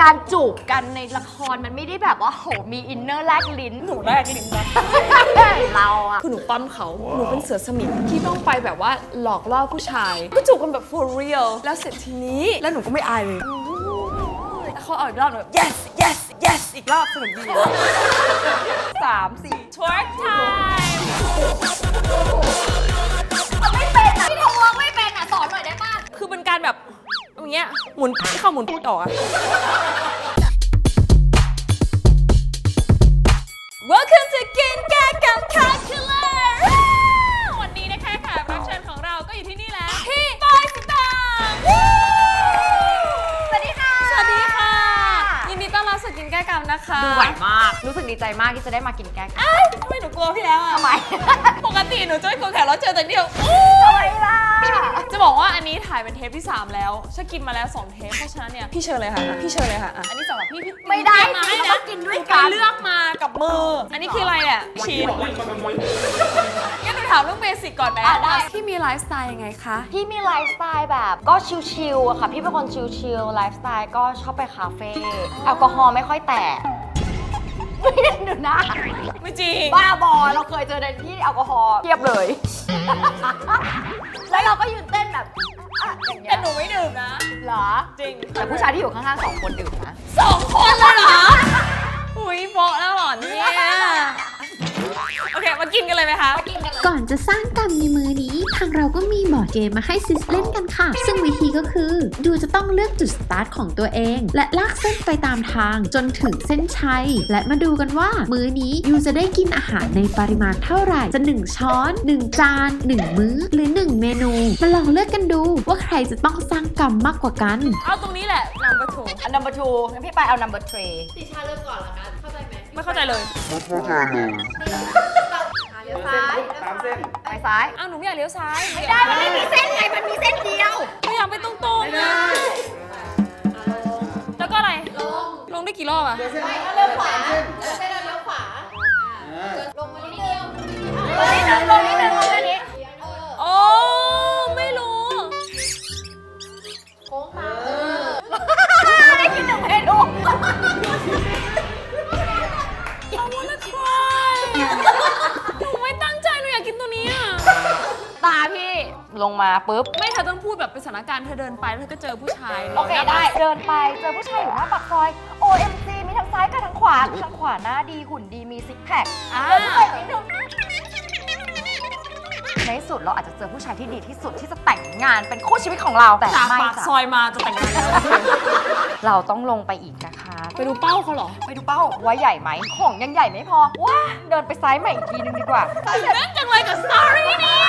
การจูบกันในละครมันไม่ได้แบบว่าโหมีอินเนอร์แลกลิ้นหนูแรกที่หนึ่งนะเราอะคือหนูปั้มเขา หนูเป็นเสือสมิงที่ต้องไปแบบว่าหลอกล่อผู้ชาย ก็จูบกันแบบ for real แล้วเสร็จทีนี้แล้วหนูก็ไม่อายเลยแล้วเขาเอาอีกรอบหนูแบบ yes yes yes อีกรอบสนุกดีสามสี่ twerk time ไม่เป็นอะพี่ทวงไม่เป็นอะสอนหน่อยได้ป่ะคือเป็นการแบบ อย่างเงี้ยหมุนเข้าหมุนออกอะ นะคะดูไหวมาก รู้สึกดีใจมากที่จะได้มากินแกงเอ้ยทำไมหนูกลัวพี่แล้วอะทำไม ปกติหนูจะไม่กลัวแขกรับเชิญแต่เดียวทำไมล่ะ จะบอกว่าอันนี้ถ่ายเป็นเทปที่ 3 แล้วฉันกินมาแล้ว 2 เทปเพราะฉะนั้นเนี่ยพี่เชิญเลยค่ะอะพี่เชิญเลยค่ะอะ อันนี้สำหรับพี่พี่ไม่ได้เตรียมาให้สินะต้องกินด้วยหกันไปเลือกมากับมือ อันนี้คืออะไรเนี่ยชีสงั้นหนูถามเรื่องเบสิกก่อนไหมอะได้ พี่มีไลฟ์สไตล์ยังไงคะ พี่มีไลฟ์สไตล์แบบก็ชิลๆอะค่ะ พี่เป็นคนชิลๆไลฟ์สไตล์ก็ชอบไปคาเฟ่แอลกอฮอล์ไม่ค่อยแตะ ไม่ได้ดูนะไม่จริง บ้าบอเราเคยเจอในที่แอลกอฮอล์เทียบเลย แล้วเราก็ยืนเต้นแบบอะอย่างเงี้แต่ยหนูไม่ดื่มนะ เหรอ จริงแต่ผู้ชายที่อยู่ข้างๆสองคนดื่มนะสองคนเลยเหรอ อุ้ยโปะแล้วเหรอเนี่ย โอเค มากินกันเลยไหมคะ ก่อนจะสร้างกรรมในมือนี้ ทางเราก็มีบอร์ดเกมมาให้ซิสเล่นกันค่ะ ซึ่งวิธีก็คือ ดูจะต้องเลือกจุดสตาร์ทของตัวเอง และลากเส้นไปตามทางจนถึงเส้นชัย และมาดูกันว่ามื้อนี้ยูจะได้กินอาหารในปริมาณเท่าไหร่ จะ 1 ช้อน 1 จาน 1 มื้อ หรือ 1 เมนู มาลองเลือกกันดูว่าใครจะต้องสร้างกรรมมากกว่ากัน เอาตรงนี้แหละ number two อัน number two งั้นพี่ไปเอา number three ไม่เข้าใจเลยเลี้ย วซ้ายตามเส้นไปซ้ายอ้าวหนูไม่อยากเลี้ยวซ้ายไม่ได้มันไม่มีเส้นไงมันมีเส้นเดียวหนูอยากไปตรงๆนะแล้วก็อะไรลงลงได้กี่รอบอะเลี้ยวขวาเส้นเลี้ยวขวาลงมานิดเดียวลงนิดนึงลงนิดนึง มาปุ๊บ ไม่เธอต้องพูดแบบเป็นสถานการณ์เธอเดินไปแล้วเธอก็เจอผู้ชายโอเคได้ เดินไปเจอผู้ชายอยู่หน้าปากซอย OMC มีทั้งซ้ายกับทั้งขวาทางขวาหน้าดีหุ่นดีมีซิกแพคอ่าเดินไปนิดนึงในที่สุดเราอาจจะเจอผู้ชายที่ดีที่สุดที่จะแต่งงานเป็นคู่ชีวิตของเราแต่จากไม่ปากจ้ะซอยมาจะแต่งงานกันเราต้องลงไปอีกนะคะ ไปดูเป้าเขาเหรอไปดูเป้าว่าใหญ่ไหมของยังใหญ่ไม่พอว้าเดินไปซ้ายใหม่อีกทีนึงดีกว่า ตื่นเต้นจังเลยกับสตอรี่เนี่ย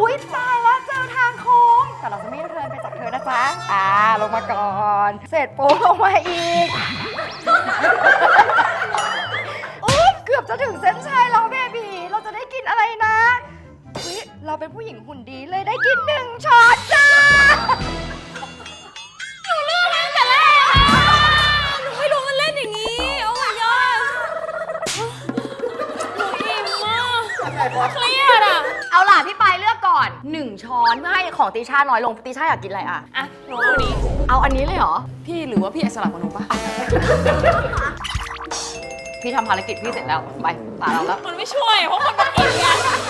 อุ๊ยตายแล้วเจอทางโค้งแต่เราจะไม่เทินไปจากเธอนะจ๊ะอ่าลงมาก่อน เสร็จโป๊ลงมาอีกอุ๊ยเกือบจะถึงเส้นชัยแล้วเบบีเราจะได้กินอะไรนะอุ๊ยเราเป็นผู้หญิงหุ่นดีเลยได้กินหนึ่งช้อนจ้า ของตีชาน้อยลงตีชาอยากกินอะไรอะ อะหนูเอานี้เอาอันนี้เลยเหรอ พี่หรือว่าพี่ไอสลับกับหนูปะพี่ทำภารกิจพี่เสร็จแล้ว ไปตาเราแล้ว มันไม่ช่วย เพราะคนมันอิ่มไง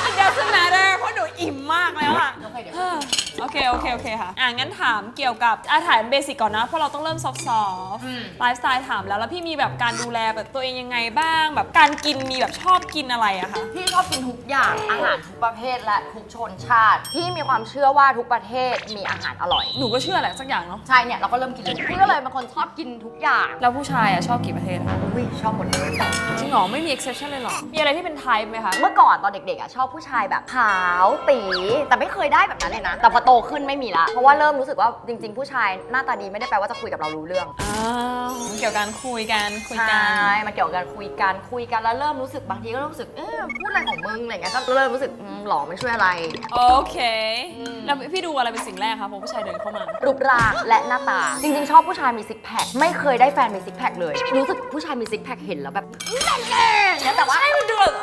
it doesn't matter เพราะหนูอิ่มมากแล้วอะ โอเค โอเค โอเคค่ะ อะงั้นถามเกี่ยวกับอะถ่ายเบสิกก่อนนะ เพราะเราต้องเริ่มซอฟต์ๆไลฟ์สไตล์ถามแล้ว แล้วพี่มีแบบการดูแลแบบตัวเองยังไงบ้าง แบบการกินมีแบบชอบกินอะไรอะคะ พี่ชอบกินทุกอย่างอาหารทุกประเภทและทุกชนชาติ พี่มีความเชื่อว่าทุกประเทศมีอาหารอร่อย หนูก็เชื่อแหละสักอย่างเนาะ ใช่เนี่ยเราก็เริ่มกินเลยพี่ก็เลยเป็นคนชอบกินทุกอย่างแล้วผู้ชายอะชอบกี่ประเทศอะอุ้ยชอบหมดเลยจริงเหรอไม่มี exception เลยเหรอ มีอะไรที่เป็นไทป์ไหมคะ เมื่อก่อนตอนเด็กๆอะชอบผู้ชายแบบขาวตีแต่ไม่เคยได้แบบนั้นเลยนะ แต่พอโตขึ้นไม่มีละเพราะว่าเริ่มรู้สึกว่าจริง ๆ ผู้ชายหน้าตาดีไม่ได้แปลว่าจะคุยกับเรารู้เรื่องอ้าวเกี่ยวกับการคุยกันคุยใชกัน่มันเกี่ยวกับการคุยกันคุยกันแล้วเริ่มรู้สึกบางทีก็รู้สึกเอ๊ะพูดอะไรของมึงอะไรเงี้ยก็เริ่มรู้สึกอืมหล่อไม่ช่วยอะไร โอเค แล้วพี่ดูอะไรเป็นสิ่งแรกคะพอผู้ชายเดินเข้ามา รูปร่างและหน้าตา จริง ๆ ชอบผู้ชายมีซิกแพคไม่เคยได้แฟนมีซิกแพคเลย รู้สึกผู้ชายมีซิกแพคเห็นแล้วแบบแน่ๆอย่างเงี้ยแต่ว่า ใช่มันดูแบบ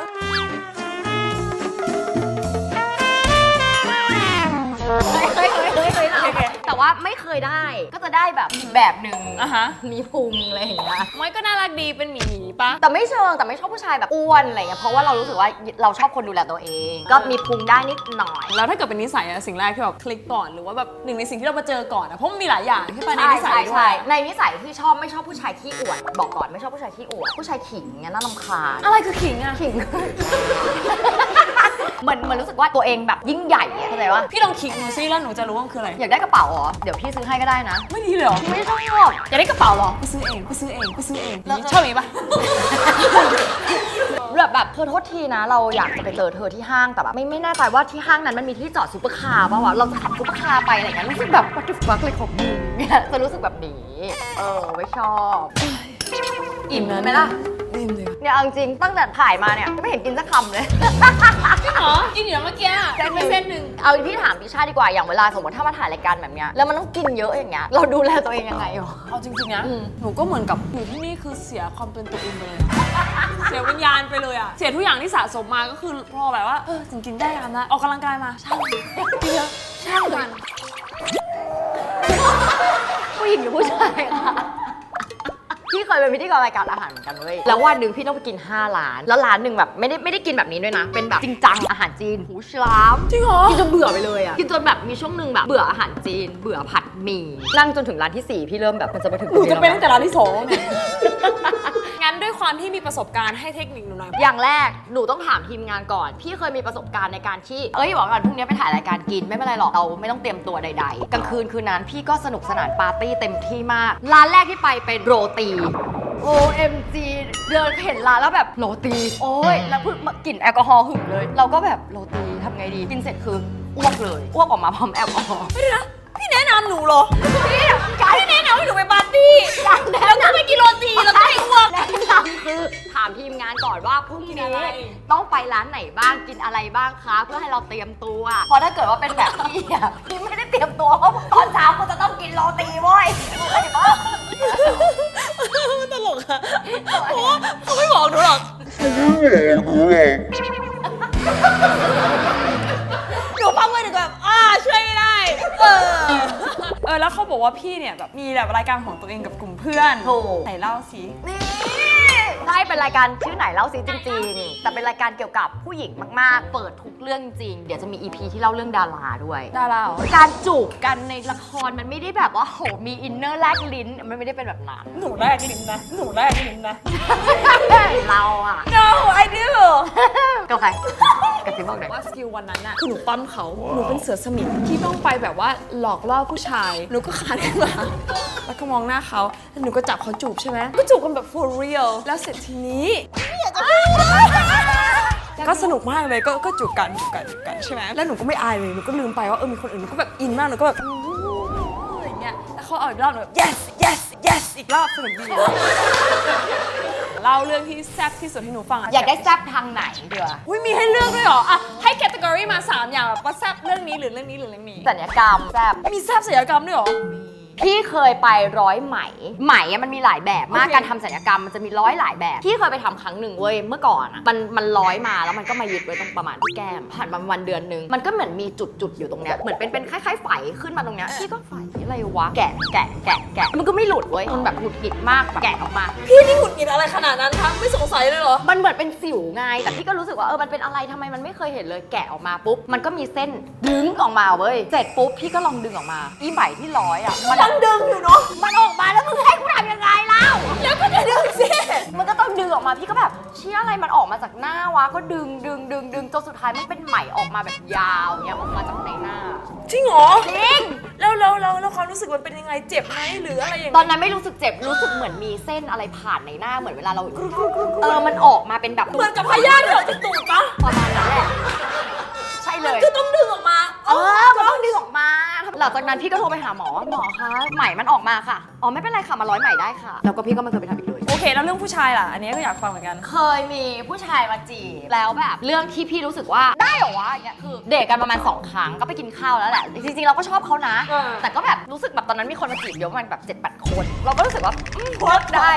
ว่าว่าไม่เคยได้ ก็จะได้แบบอีกแบบหนึ่งอะฮะ มีพุงอะไรอย่างเงี้ย ไม่ก็น่ารักดีเป็นหมีหมีปะ แต่ไม่เชิงแต่ไม่ชอบผู้ชายแบบอ้วนอะไรเงี้ยเพราะว่าเรารู้สึกว่าเราชอบคนดูแลตัวเอง ก็มีพุงได้นิดหน่อย แล้วถ้าเกิดเป็นนิสัยอะสิ่งแรกที่แบบคลิกก่อนหรือว่าแบบหนึ่งในสิ่งที่เรามาเจอก่อนอะเพราะมันมีหลายอย่างใช่ปะในใช่นิสัใช่ยด้วใช่ย ในนิสัยที่ชอบไม่ชอบผู้ชายขี้อวด บอกก่อนไม่ชอบผู้ชายขี้อวด ผู้ชายขิงเงี้ยน่ารำคาญอะไรคือขิงอะ ขิง เหมือนเหมันรู้สึกว่าตัวเองแบบยิ่งใหญ่อะเข้าใจว่าพี่ลองขิงหนูซิแล้วหนูจะรู้ว่ามันคืออะไร อยากได้กระเป๋าเหรอ เดี๋ยวพี่ซื้อให้ก็ได้นะ ไม่ดีเลยเหรอไม่ชอบอยากได้กระเป๋าเหรอกูซื้อเองกูซื้อเองกูซื้อเองแล้วจะชอบอย่างนี้ปะ แบบแบบเธอโทษทีนะ เราอยากจะไปเจอเธอที่ห้างแต่แบบไม่ไม่แน่ใจว่าที่ห้างนั้นมันมีที่จอดซุปเปอร์คาร์ป่าวะเราจะขับซุปเปอร์คาร์ไปอะไรเงี้ยรู้สึกแบบ what the fuck เลยของมึงเนี่ยจะรู้สึกแบบนี้ เออไม่ชอบอิ่มไหมล่ะอิ่ม เลยเนี่ยเอาจริงตั้งแต่ถ่ายมาเนี่ยไม่เห็นกินสักคำเลย จริงเหรอกินอยู่แล้วเมื่อกี้เส้นไปเส้นหนึ่งเอาพี่ถามพี่ชาติดีกว่าอย่างเวลาสมมติถ้ามาถ่ายรายการแบบเนี้ยแล้วมันต้องกินเยอะอย่างเงี้ยเราดูแลตัวเองยังไงหรอ เอาจริงๆนะอืม หนูก็เหมือนกับอยู่ที่นี่คือเสียความเป็นตัวเองไปเลยอะเสียวิญญาณไปเลยอะเสียทุกอย่างที่สะสมมาก็คือพอแบบว่าเออถึงกินได้ยามนะออกกำลังกายมาช่างกินเยอะช่างมันผู้หญิงหรือผู้ชายคะ พี่เคยเป็นพิธีกรรายการอาหารเหมือนกันเว้ย แล้ววันหนึ่งพี่ต้องไปกิน5ร้าน แล้วร้านหนึ่งแบบไม่ได้ไม่ได้กินแบบนี้ด้วยนะ เป็นแบบจริงจังอาหารจีนหูฉลามจริงเหรอ กินจนเบื่อไปเลยอะกินจนแบบมีช่วงหนึ่งแบบเบื่ออาหารจีน เบื่อผัดหมี่ นั่งจนถึงร้านที่สี่พี่เริ่มแบบมันจะไปถึงหนูจะเป็นตั้งแต่แล้วร้านที่สองเนี่ยงั้นด้วย ความที่มีประสบการณ์ให้เทคนิคหนูหน่อย อย่างแรกหนูต้องถามทีมงานก่อน พี่เคยมีประสบการณ์ในการที่ เอ้ยบอกก่อนพรุ่งนี้ไปถ่ายรายการกินไม่เป็นไรหรอกเราไม่ต้องเตรียมตัวใด ๆกลางคืนคืนนั้นพี่ก็สนุกสนานปาร์ตี้เต็มที่มาก ร้านแรกที่ไปเป็นโรตี OMG เดินเห็นร้านแล้วแบบโรตี โอ้ยแล้วเพิ่งมากลิ่นแอลกอฮอล์หึงเลย เราก็แบบโรตีทำไงดีกินเสร็จคืออ้วกเลยอ้วกออกมาพร้อมแอลกอฮอล์ ไม่ได้นะ พี่แนะนำหนูเหรอ พี่ พรุ่งกินนี้อะไร ต้องไปร้านไหนบ้างกินอะไรบ้างคะเพื่อให้เราเตรียมตัว เพราะถ้าเกิดว่าเป็นแบบพี่อะพี่ไม่ได้เตรียมตัวเพราะตอนเช้ากูจะต้องกินโรตีเว้ยเข้าใจปะ ตลกอะเพราะว่าเขาไม่บอกหนูหรอก หนูฟังไปหนูแบบอ่าช่วยไม่ได้ เออ เออ แล้วเขาบอกว่าพี่เนี่ยแบบมีแบบรายการของตัวเองกับกลุ่มเพื่อนถูก ไหนเล่าสิ นี่ใช่เป็นรายการชื่อไหนเล่าซิจริง ๆ แต่เป็นรายการเกี่ยวกับผู้หญิงมากๆ เปิดทุกเรื่องจริง เดี๋ยวจะมี EP ที่เล่าเรื่องดาราด้วย ดาราเหรอการจูบกันในละครมันไม่ได้แบบว่าโหมีอินเนอร์แลกลิ้น มันไม่ได้เป็นแบบนั้น หนูแรกลิ้นนะ หนูแรกลิ้นนะ เราอะ no I do กับใครกระซิบบอกหน่อยว่าสกิลวันนั้นน่ะคือหนูปั้มเขา หนูเป็นเสือสมิงที่ต้องไปแบบว่าหลอกล่อผู้ชาย หนูก็ขาดขึ้นมาแล้วก็มองหน้าเขาแล้วหนูก็จับเขาจูบใช่ไหมก็จูบกันแบบ for real แล้วเสร็จทีนี้ ก็สนุกมากเลยก็ก็จูบกันจูบกันจูบกันใช่ไหมแล้วหนูก็ไม่อายเลยหนูก็ลืมไปว่าเออมีคนอื่นหนูก็แบบอินมากหนูก็แบบอู้อะไรอย่างเงี้ยแล้วเขาเอาอีกรอบหนูแบบ yes yes yes อีกรอบสนุกดีเล่าเรื่องที่แซ่บที่สุดให้หนูฟังะอยากได้แซบทางไหนเดืออุ้ยมีให้เลือกด้วยเหรออะให้แคตตากรีมา3อย่างแบบว่าแซบเรื่องนี้หรือเรื่องนี้หรือเรื่องนี้สัญญกรรมแซบมีแซบศิลปกรรมด้วยเหรอ พี่เคยไปร้อยไหม ไหมอะมันมีหลายแบบมาก โอเค การทำศัลยกรรมมันจะมีร้อยหลายแบบ พี่เคยไปทำครั้งหนึ่งเว้ย เมื่อก่อนอะมันมันร้อยมาแล้วมันก็มายึดไว้ตรงประมาณที่แก้ม ผ่านมาวันเดือนหนึง มันก็เหมือนมีจุดจุดๆอยู่ตรงเนี้ย เหมือนเป็นเป็นคล้ายๆไฝขึ้นมาตรงเนี้ย พี่ก็ไฝอะไรวะ แกะแกะแกะแกะมันก็ไม่หลุดเว้ยมันแบบหงุดหงิดมากแบบแกะออกมา พี่นี่หงุดหงิดอะไรขนาดนั้นคะไม่สงสัยเลยเหรอ มันเหมือนเป็นสิวไง แต่พี่ก็รู้สึกว่าเออ มันเป็นอะไรทำไมมันไม่เคยเห็นเลย แกะออกมาปุ๊บ มันก็มีเส้นดึงออกมาเว้ย เสร็จปุ๊บพี่ก็ลองดึงออกมา อีไหมที่ร้อยอะ มันยังดึงอยู่เนาะ มันออกมาแล้วมึงให้กูทำยังไงเล่าแล้วก็จะดึงสิ มันก็ต้องดึงออกมาพี่ก็แบบเชี่ยอะไรมันออกมาจากหน้าวะ ก็ดึงดึงดึงดึงจนสุดท้ายมันเป็นไหมออกมาแบบยาวเนี้ยออกมาจากในหน้า จริงเหรอจริง แล้วแล้วแล้วแล้วความรู้สึกมันเป็นยังไงเจ็บไหมหรืออะไรอย่างตอเงี้นยนั้นไม่รู้สึกเจ็บ รู้สึกเหมือนมีเส้นอะไรผ่านในหน้าเหมือนเวลาเรา เออ มันออกมาเป็นแบบเหมือนกับพยาธิที่ออกจากตูดปะประมาณนั้นแหละ ใช่เลยก็ต้องดึงออกมาเออมันต้องดึงออกมา หลังจากนั้นพี่ก็โทรไปหาหมอว่าหมอคะไหมมันออกมาค่ะ อ๋อไม่เป็นไรค่ะมาร้อยไหมได้ค่ะ แล้วก็พี่ก็ไม่เคยไปทำอีกเลย โอเค แล้วเรื่องผู้ชายล่ะ อันนี้ก็อยากฟังเหมือนกัน เคยมีผู้ชายมาจีบ แล้วแบบเรื่องที่พี่รู้สึกว่าได้เหรอวะอย่างเงี้ยคือเดทกันประมาณ2ครั้งก็ไปกินข้าวแล้วแหละจริงๆเราก็ชอบเขานะ เออ แต่ก็แบบรู้สึกแบบตอนนั้นมีคนมาจีบเยอะประมาณแบบ7จ็ดแปดคน เราก็รู้สึกว่าอืมเลือกได้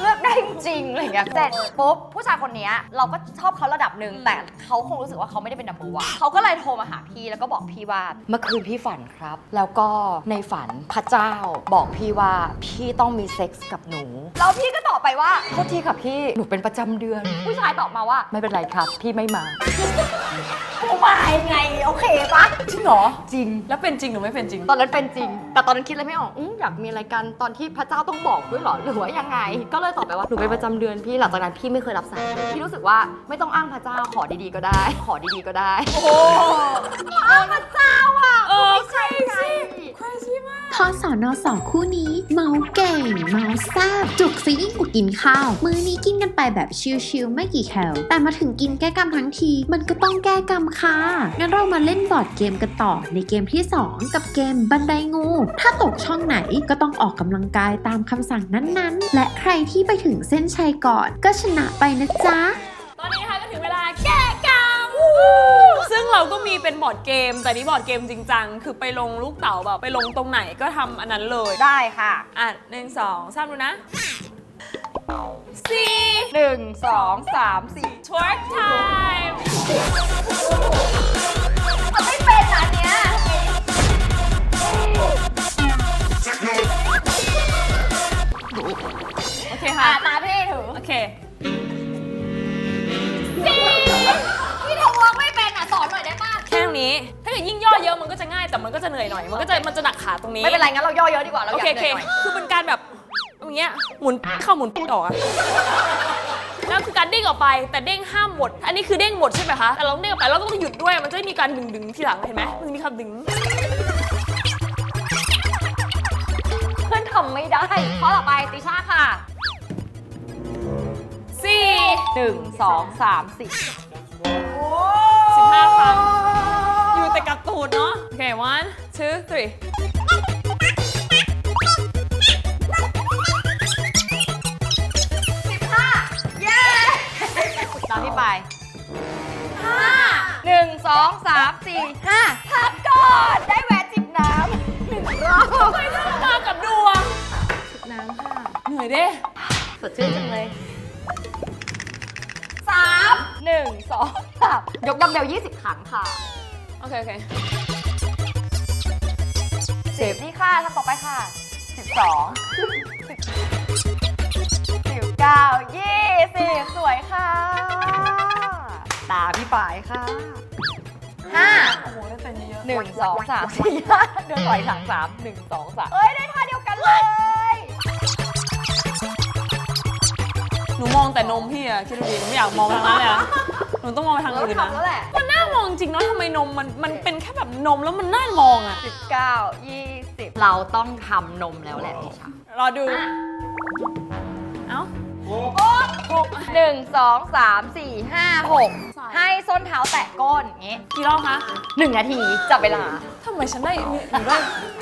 เลือกได้จริงๆอะไรอย่างเงี้ยเสร็จปุ๊บผู้ชายคนเนี้ยเราก็ชอบเขาระดับหนึ่งแต่เขาคงรู้สึกว่าเขาไม่ได้เป็นนัมเบอร์วันเขาก็เลยโทรมาหาพี่แล้วก็บอกพี่ว่าเมื่อคืนพี่ฝันครับ แล้วก็ในฝันพระเจ้าบอกพี่ว่าพี่ต้องมีเซ็กส์กับหนู แล้วพี่ก็ตอบไปว่า โทษทีค่ะพี่ หนูเป็นประจำเดือน ผู้ชายตอบมาว่าไม่เป็นไรครับ พี่ไม่มา กูมาไง โอเคปะจริงเหรอ จริง แล้วเป็นจริงหรือไม่เป็นจริง ตอนนั้นเป็นจริง แต่ตอนนั้นคิดอะไรไม่ออกอยากมีอะไรกันตอนที่พระเจ้าต้องบอกด้วยเหรอหรือว่ายังไง ก็เลยตอบไปว่าหนูเป็นประจำเดือนพี่หลังจากนั้นพี่ไม่เคยรับสายเลยพี่รู้สึกว่าไม่ต้องอ้างพระเจ้าขอดีๆก็ได้ ขอดีๆก็ได้โอ้โหอ้างพระเจ้าอะเออไม่ใช่ไง crazy มากพอสอนอสองคู่นี้ เมาเก่ง เมาแซบจุกซะยิ่งกว่ากินข้าว มื้อนี้กินกันไปแบบชิลๆไม่กี่แคลแต่มาถึงกินแก้กรรมทั้งที มันก็ต้องแก้กรรมค่ะงั้นเรามาเล่นบอร์ดเกมกันต่อในเกมที่ 2 กับเกมบันไดงู ถ้าตกช่องไหนก็ต้องออกกำลังกายตามคำสั่งนั้นๆ และใครที่ไปถึงเส้นชัยก่อน ก็ชนะไปนะจ๊ะ ตอนนี้นะคะก็ถึงเวลาแก้กรรมซึ่งเราก็มีเป็นบอร์ดเกม แต่นี่บอร์ดเกมจริงจังคือไปลงลูกเต๋าแบบไปลงตรงไหนก็ทำอันนั้นเลยได้ค่ะ อะหนึ่งสองสามดูนะสี่หนึ่งสองสามสี่ twerk time มัน ไม่เป็นอันเนี้ยโอเคอะค่ะตาพี่ถือโอเค สี่พี่ทำวอล์กไม่เป็นอะสอนหน่อยได้ป่ะ แค่ตรงนี้ ถ้าเกิดยิ่งย่อเยอะมันก็จะง่ายแต่มันก็จะเหนื่อยหน่อย มันก็จะมันจะหนักขาตรงนี้ ไม่เป็นไรงั้นเราย่อเยอะดีกว่าเราโออยาเคกโอเหเคนื่อยหน่อยคือเป็นการแบบอย่างเงี้ยหมุนเข้าหมุนออกอะ แล้วคือการเด้งออกไปแต่เด้งห้ามหมด อันนี้คือเด้งหมดใช่ไหมคะแต่เราต้องเด้งออกไปแล้วก็ต้องหยุดด้วยมันจะได้มีการดึงดึงๆทีหลังเห็นไหมมันมีคำดึงเพื่อนทำไม่ได้ข้อต่อไปติช่าค่ะสี่หนึ่งสองสามสี่สิบห้าครั้งอยู่แต่กับตูดเนาะโอเค one two three อยเด้สดชื่นจังเลยสามหนึ่งสองสามยกดัมเบลยี่สิบครั้งค่ะโอเคโอเคสิบนี่ค่ะทำต่อไปค่ะสิบสองสิบเก้ายี่สิบสวยค่ะ ตาพี่ปายค่ะห้าโอ้โหได้เป็นเยอะหนึ่งสองสามสี่ห้าเดินถอยสามสามหนึ่งสองสามเอ้ย ได้ท่าเดียวกันเลย หนูมองแต่นมพี่อะคิดดูดิหนูไม่อยากมองทางนั้นเลยอะหนูต้องมองไปทางเราอื่นนะทำแล้วแหละ มันน่ามองจริงเนาะทำไมนมมันมันเป็นแค่แบบนมแล้วมันน่ามองอะสิบเก้ายี่สิบเราต้องทำนมแล้วแหละพี่ชา รอดูเอ้าหกหนึ่งสองสามสี่ห้าหกสามให้ส้นเท้าแตะก้นอย่างงี้กี่รอบคะหนึ่งนาทีจับเวลา ทำไมฉันได้หนูได้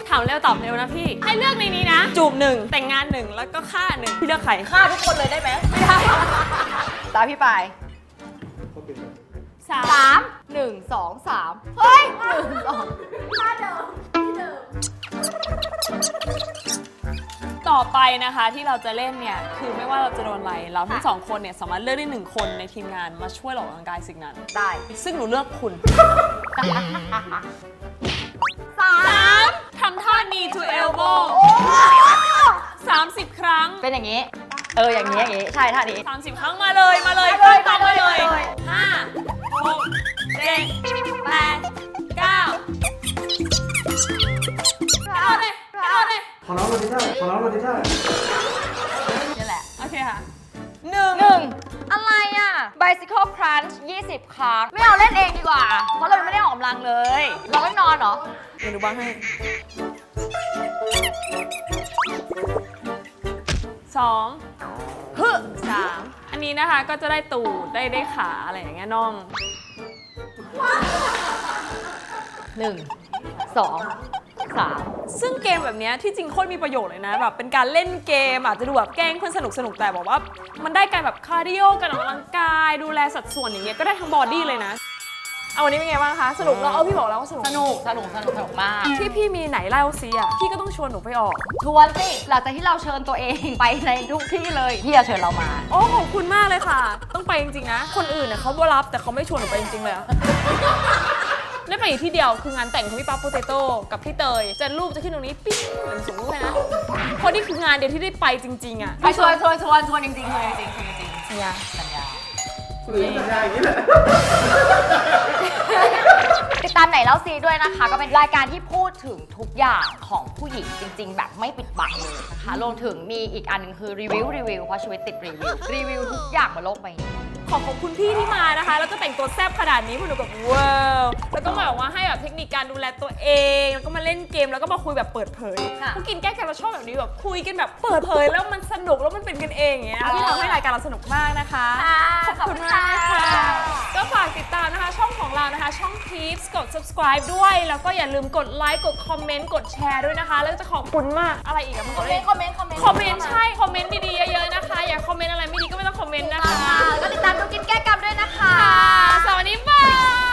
ถามเร็วตอบเร็วนะพี่ ให้เลือกในนี้นะ จูบหนึ่งแต่งงานหนึ่งแล้วก็ฆ่าหนึ่งพี่เลือกใครฆ่าทุกคนเลยได้ไหมไม่ได้ตาพี่ปายสามสามหนึ่งสองสามเฮ้ยหนึ่งสองท่าเดิมที่เดิมต่อไปนะคะที่เราจะเล่นเนี่ยคือไม่ว่าเราจะโดนอะไรเราทั้งสองคนเนี่ยสามารถเลือกได้หนึ่งคนในทีมงานมาช่วยเราออกกำลังกายสิ่งนั้น ได้ ซึ่งหนูเลือกคุณสาสามมทำท่า knee to elbow 30ครั้งเป็นอย่างนี้ เอออย่างนี้อย่างนี้ใช่ท่านี้30ครั้งมาเลยมาเลยมาเลยตั้งมาเลยมาเลยมาเลยห้าหกเจ็ดแปดเก้าเอาเลยเอาเลย ขอร้องโรดิต้าขอร้องโรดิต้านี่แหละ โอเคค่ะ หนึ่งหนึ่งอะไรอะ bicycle crunch 20 ครั้ง ไม่เอาเล่นเองดีกว่า เพราะเรายังไม่ได้ออกกำลังเลย เราต้องนอนเหรอ เดี๋ยวดูบ้างให้สองฮึสามอันนี้นะคะก็จะได้ตูดได้ได้ขาอะไรอย่างเงี้ยน่องหนึ่งสอง สาวซึ่งเกมแบบเนี้ยที่จริงโคตรมีประโยชน์เลยนะ แบบเป็นการเล่นเกมอาจจะดูแบบแกล้งเพื่อนสนุกสนุกๆแต่บอกว่า มันได้การแบบคาร์ดิโอการออกกำลังกาย ดูแลสัดส่วนอย่างเงี้ยก็ได้ทั้งบอดี้เลยนะ เอาวันนี้เป็นไงบ้างคะสนุกแล้วเอาพี่บอกแล้วว่าสนุกสนุกสนุกสนุกสนุกมาก ที่พี่มีไหนเล่าซิอะพี่ก็ต้องชวนหนูไปออกชวนสิหลังจากที่เราเชิญตัวเองไปในทุกที่เลยพี่จะเชิญเรามาโอ้ขอบคุณมากเลยค่ะ ต้องไปจริงๆนะ คนอื่นเนี่ยเขาบ่รับแต่เขาไม่ชวนหนูไปจริงๆเลยอะ ได้ไปอยู่ที่เดียวคืองานแต่งของพี่ป๊าโปเตโต้กับพี่เตยจะรูปจะขึ้นตรงนี้ปิ๊งเหมือนสูงรูปเลยนะเพราะนี่คืองานเดียวที่ได้ไปจริงๆอะไปชวนชวนชวนชวนจริงๆชวนจริงๆชวนจริงสัญญาๆสัญญาหรือสัญญาอย่างนี้แหละติดตามไหนแล้วซีด้วยนะคะ ก็เป็นรายการที่พูดถึงทุกอย่างของผู้หญิงจริง ๆ แบบไม่ปิดบังเลยนะคะรวมถึงมีอีกอันหนึงคือรีวิวรีวิวเพราะชีวิตติดรีวิวรีวิวทุกอย่างบนโลกใบนี้ ขอขอบคุณพี่ที่มานะคะ แล้วก็แต่งตัวแซ่บขนาดนี้พวกหนูแบบว้าวแล้วก็มาแบบว่าให้แบบเทคนิคการดูแลตัวเอง แล้วก็มาเล่นเกมแล้วก็มาคุยแบบเปิดเผยค่ะ พวกกินแก้แกเราชอบแบบนี้แบบคุยกันแบบเปิดเผยแล้วมันสนุกแล้วมันเป็นกันเองอย่างเงี้ยที่ทำให้รายการเราสนุกมากนะคะ ขอบคุณมากค่ะ ก็ฝากติดตามนะคะ ช่องของเรานะคะ ช่อง Peeps กด subscribe ด้วย แล้วก็อย่าลืมกดไลค์กดคอมเมนต์กดแชร์ด้วยนะคะ แล้วจะขอบคุณมากอะไรอีกอะมันคกอมดเมได้นต์คอมเมนต์คอมเมนต์ คอมเมนต์ใช่ คอมเมนต์ดีๆเยอะๆนะคะ อย่าคอมเมนต์อะไรไม่ดีก็ไม่ต้อง คอมเมนต์นะคะ ก็ติดตามทุกินแก้กรรมด้วยนะคะ สวัสดีค่ะ